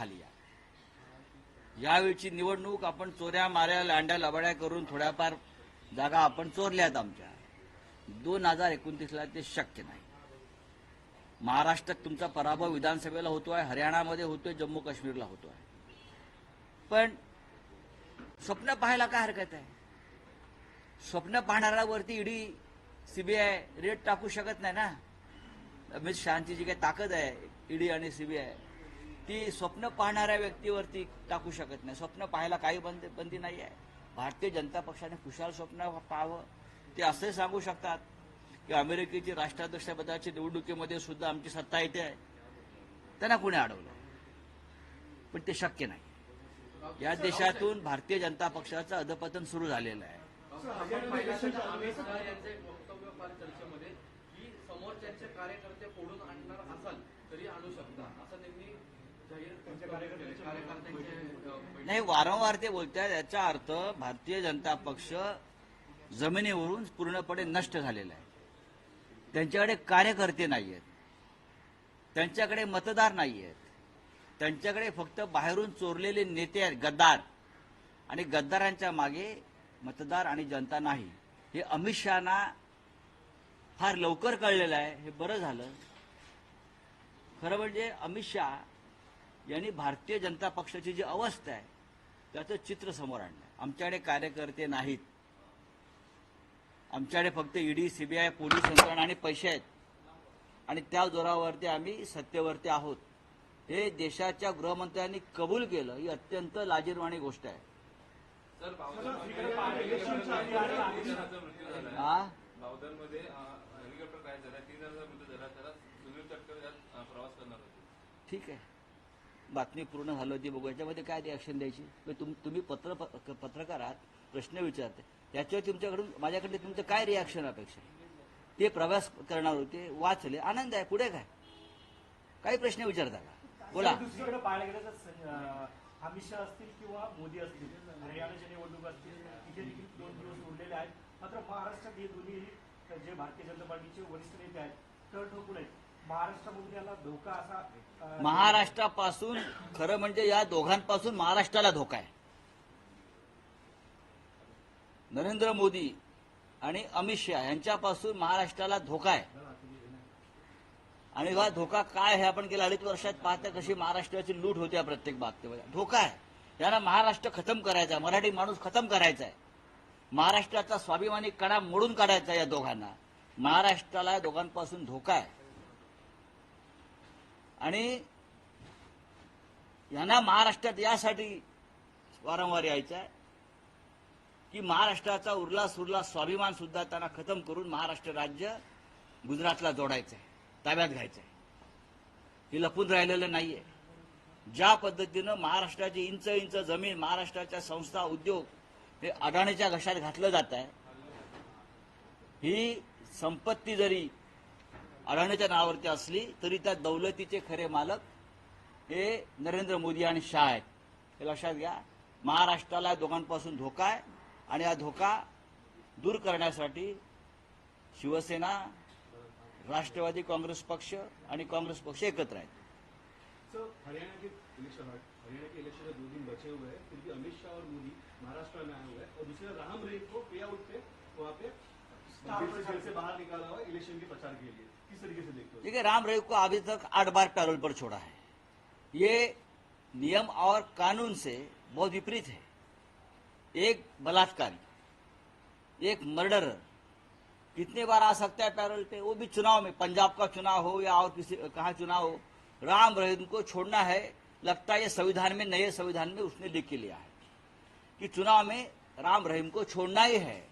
खाली आहे यावेळची निवडणूक आपण चोऱ्या माऱ्या लांड्या लबाड्या करून थोड्याफार जागा आपण चोरल्यात आमच्या. दोन हजार एकोणतीसला ते शक्य नाही. महाराष्ट्रात तुमचा पराभव विधानसभेला होतोय हरियाणामध्ये होतोय जम्मू काश्मीरला होतोय. पण स्वप्न पाहायला काय हरकत आहे? स्वप्न पाहणाऱ्यावरती ईडी सीबीआय रेट टाकू शकत नाही ना? अमित शहाची जी काही ताकद आहे ईडी आणि सीबीआय ती स्वप्न पाहणाऱ्या व्यक्तीवरती टाकू शकत नाही. स्वप्न पाहायला काही बंद बंदी नाही आहे भारतीय जनता पक्षाने खुशाल स्वप्न पाहावं. ते असे सांगू शकतात की अमेरिकेची राष्ट्राध्यक्षपदाच्या निवडणुकीमध्ये सुद्धा आमची सत्ता येते आहे. त्यांना कोणी अडवलं? पण ते शक्य नाही. या देशातून भारतीय जनता पक्षाचं अधपतन सुरू झालेलं आहे. समोरच्यांचे कार्यकर्ते फोडून आणणार असाल तरी आणू शकता असं त्यांनी जाहीर कार्यकर्त्यांचे कार्यकर्त्यांचे अ, बैठक- नाही वारंवार ते बोलतात याचा अर्थ भारतीय जनता पक्ष जमिनीवरून पूर्णपणे नष्ट झालेला आहे. त्यांच्याकडे कार्यकर्ते नाही आहेत त्यांच्याकडे मतदार नाही आहेत त्यांच्याकडे फक्त बाहेरून चोरलेले नेते आहेत गद्दार. आणि गद्दारांच्या मागे मतदार आणि जनता नाही. हे अमित शहाना फार लवकर कळलेलं आहे. हे बरं झालं. खरं म्हणजे अमित शहा यांनी भारतीय जनता पक्षाची जी अवस्था आहे त्याचं चित्र समोर आणलं आमच्याकडे कार्यकर्ते नाहीत. आमच्याकडे फक्त ईडी सीबीआय पोलीस यंत्रणा आणि पैसे आहेत. आणि त्या जोरावरती आम्ही सत्तेवरती आहोत. हे देशाच्या गृहमंत्र्यांनी कबूल केलं ही अत्यंत लाजीरवाणी गोष्ट आहे. हा? ठीक आहे. बातमी पूर्ण झाली होती बघू याच्यामध्ये काय रिॲक्शन द्यायची? मग तुम तुम्ही पत्र पत्रकार आहात प्रश्न विचारते याच्यावर तुमच्याकडून माझ्याकडे तुमचं काय रिॲक्शन अपेक्षा ते प्रवास करणार होते वाचले आनंद आहे पुढे काय? काही प्रश्न विचारता का? बोला. दुसरीकडे पाहायला गेलं तर अमित शहा असतील किंवा मोदी असतील हरियाणाच्या निवडणूक असतील तिथे देखील दोन दिवस उरलेले आहेत. मात्र महाराष्ट्रात हे दोन्ही जे भारतीय जनता पार्टीचे वरिष्ठ नेते आहेत तर ठोकून आहेत. महाराष्ट्रापासून खरं म्हणजे या दोघांपासून महाराष्ट्राला धोका आहे. नरेंद्र मोदी आणि अमित शहा यांच्यापासून महाराष्ट्राला धोका आहे. आणि हा धोका काय आहे आपण गेल्या अडीच वर्षात पाहता कशी महाराष्ट्राची लूट होत्या प्रत्येक बाबतीमध्ये. धोका आहे. यांना महाराष्ट्र खतम करायचा आहे. मराठी माणूस खतम करायचा आहे. महाराष्ट्राचा स्वाभिमानी कडा मोडून काढायचा या दोघांना. महाराष्ट्राला या दोघांपासून धोका आहे. आणि यांना महाराष्ट्रात यासाठी वारंवार यायचं आहे की महाराष्ट्राचा उरला सुरला स्वाभिमान सुद्धा त्यांना खतम करून महाराष्ट्र राज्य गुजरातला जोडायचं आहे ताब्यात घ्यायचं आहे. हे लपून राहिलेलं नाहीये. ज्या पद्धतीनं महाराष्ट्राची इंच इंच जमीन महाराष्ट्राच्या संस्था उद्योग हे अडाणीच्या घशात घातलं जात आहे ही संपत्ती जरी अडाणीच्या नावावरती असली तरी त्या दौलतीचे खरे मालक हे नरेंद्र मोदी आणि शाह आहेत. हे लक्षात घ्या. महाराष्ट्राला या दोघांपासून धोका आहे आणि हा धोका दूर करण्यासाठी शिवसेना राष्ट्रवादी काँग्रेस पक्ष आणि काँग्रेस पक्ष एकत्र आहेत. हरियाणा के इलेक्शन हरियाणा के इलेक्शन में दो दिन बचे हुए हैं फिर भी अमित शाह और मोदी महाराष्ट्र में आए हुए हैं और दूसरे राम रेट को पे आउट पे वहाँ पे जेल से- जेल से बाहर निकाला हुआ है इलेक्शन के प्रचार के लिए। किस तरीके से देखते हो? देखिए राम रहीम को अभी तक आठ बार पैरोल पर छोड़ा है। ये नियम और कानून से बहुत विपरीत है। एक बलात्कारी एक मर्डरर कितने बार आ सकता है पैरोल पे? वो भी चुनाव में पंजाब का चुनाव हो या और किसी कहा चुनाव हो राम रहीम को छोड़ना है। लगता है ये संविधान में नए संविधान में उसने लिख के लिया है कि चुनाव में राम रहीम को छोड़ना ही है।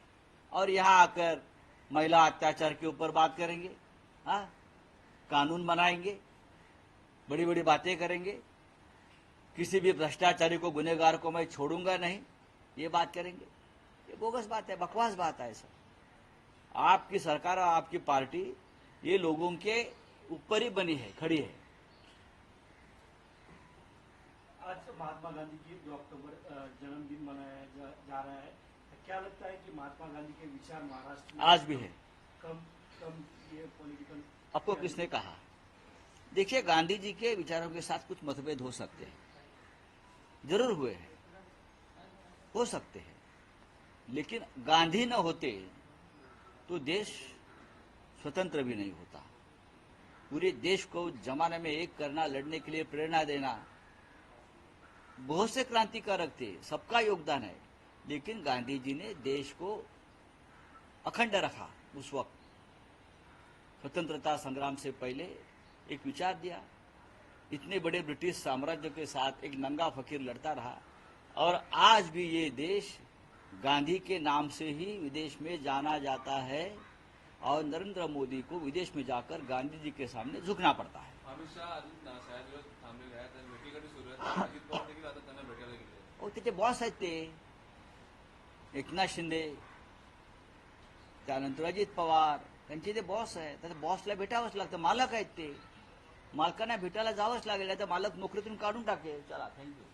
और यहाँ आकर महिला अत्याचार के ऊपर बात करेंगे हाँ? कानून बनाएँगे बड़ी बड़ी बातें करेंगे। किसी भी भ्रष्टाचारी को गुनेगार को मैं छोड़ूँगा नहीं ये बात करेंगे। ये बोगस बात है बकवास बात है सर आपकी सरकार और आपकी पार्टी ये लोगों के ऊपर ही बनी है खड़ी है। आज महात्मा गांधी की दो अक्टूबर जन्मदिन मनाया जा, जा रहा है। क्या लगता है कि महात्मा गांधी के विचार महाराष्ट्र में आज भी है। कम कम ये पॉलिटिकल आपको किसने कहा? देखिए गांधी जी के विचारों के साथ कुछ मतभेद हो सकते हैं। ज़रूर हुए हैं। हो सकते हैं। लेकिन गांधी न होते तो देश स्वतंत्र भी नहीं होता। पूरे देश को जमाने में एक करना लड़ने के लिए प्रेरणा देना। बहुत से क्रांतिकारक थे। सबका योगदान है। लेकिन गांधी जी ने देश को अखंड रखा उस वक्त। स्वतंत्रता संग्राम से पहले एक विचार दिया। इतने बड़े ब्रिटिश साम्राज्य के साथ एक नंगा फकीर लड़ता रहा और आज भी ये देश गांधी के नाम से ही विदेश में जाना जाता है और नरेंद्र मोदी को विदेश में जाकर गांधी जी के सामने झुकना पड़ता है। आहेत. अहो त्याचे बॉस आहेत ते एकनाथ शिंदे त्यानंतर अजित पवार त्यांचे ते बॉस आहेत तर बॉसला भेटावंच लागतं. मालक आहेत ते. मालकांना भेटायला जावंच लागेल नाही तर मालक नोकरीतून काढून टाकेल. चला थँक्यू